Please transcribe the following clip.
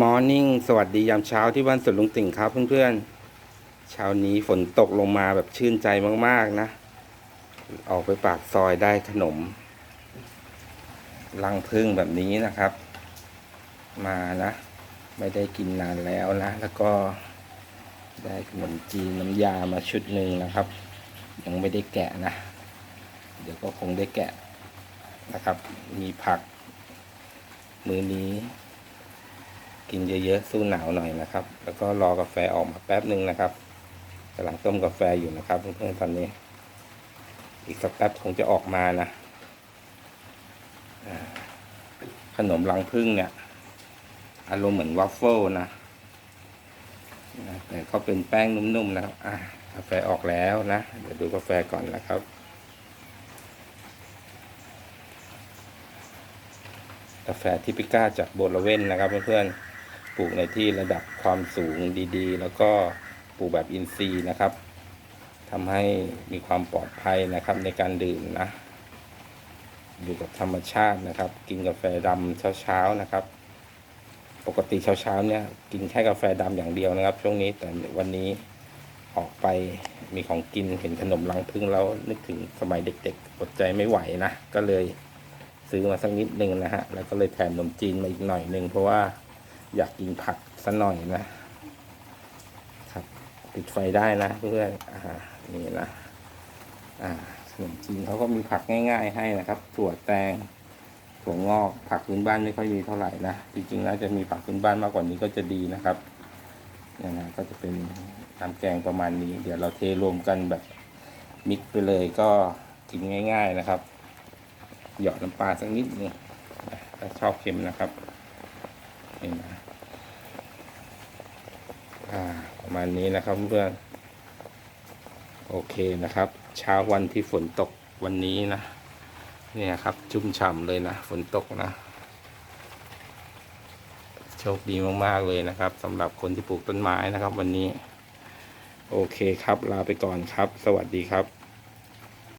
มอร์นิ่งสวัสดียามเช้าที่บ้านสวนลุงติ่งครับเพื่อนๆเช้านี้ฝนตกลงมาแบบชื่นใจมากๆนะ ออกไปปากซอยได้ขนม ลังพึ่งแบบนี้นะครับ มานะ ไม่ได้กินนานแล้วนะ แล้วก็ได้ขนมจีนน้ำยามาชุดหนึ่งนะครับ ยังไม่ได้แกะนะ เดี๋ยวก็คงได้แกะนะครับ มีผัก มือนี้ กินเยอะๆสู้หนาวหน่อยนะครับ แล้วก็รอกาแฟออกมาแป๊บหนึ่งนะครับกำลังต้มกาแฟอยู่นะครับเพื่อนๆตอนนี้ อีกสักแป๊บคงจะออกมานะขนมรังพึ่งเนี่ยอารมณ์เหมือนวัฟเฟิลนะแต่เขาเป็นแป้งนุ่มๆนะครับอะกาแฟออกแล้วนะ เดี๋ยวดูกาแฟก่อนนะครับกาแฟทิปิก้าจากโบลเวนนะครับเพื่อนๆ ปลูกในที่ระดับความสูงดีๆ แล้วก็ปลูกแบบอินทรีย์นะครับทำให้มีความปลอดภัยนะครับในการดื่มนะ อยู่กับธรรมชาตินะครับ กินกาแฟดำเช้าๆนะครับ ปกติเช้าๆเนี่ยกินแค่กาแฟดำอย่างเดียวนะครับ ช่วงนี้แต่วันนี้ออกไปมีของกินเห็นขนมรังพึ่งแล้วนึกถึงสมัยเด็กๆอดใจไม่ไหวนะ ก็เลยซื้อมาสักนิดนึงนะฮะ แล้วก็เลยแถมขนมจีนมาอีกหน่อยนึงเพราะว่า อยากกินผักสักหน่อยนะครับปิดไฟได้นะเพื่อนอ่านี่นะอ่าขนมจีนเขาก็มีผักง่าย ๆ ให้นะครับถั่วแตงถั่วงอกผักพื้นบ้านไม่ค่อยมีเท่าไหร่นะจริงๆน่าจะมีผักพื้นบ้านมากกว่านี้ก็จะดีนะครับนี่นะก็จะเป็นน้ำแกงประมาณนี้ เดี๋ยวเราเทรวมกันแบบมิกซ์ไปเลยก็กินง่าย ๆนะครับ หยอดน้ำปลาสักนิดนึงถ้าชอบเค็มนะครับนี่นะ อ่าประมาณนี้นะครับเพื่อนโอเคนะครับ เช้าวันที่ฝนตกวันนี้นะ เนี่ยครับชุ่มฉ่ำเลยนะ ฝนตกนะ โชคดีมากๆเลยนะครับสำหรับคนที่ปลูกต้นไม้นะครับ วันนี้ โอเคครับ ลาไปก่อนครับ สวัสดีครับ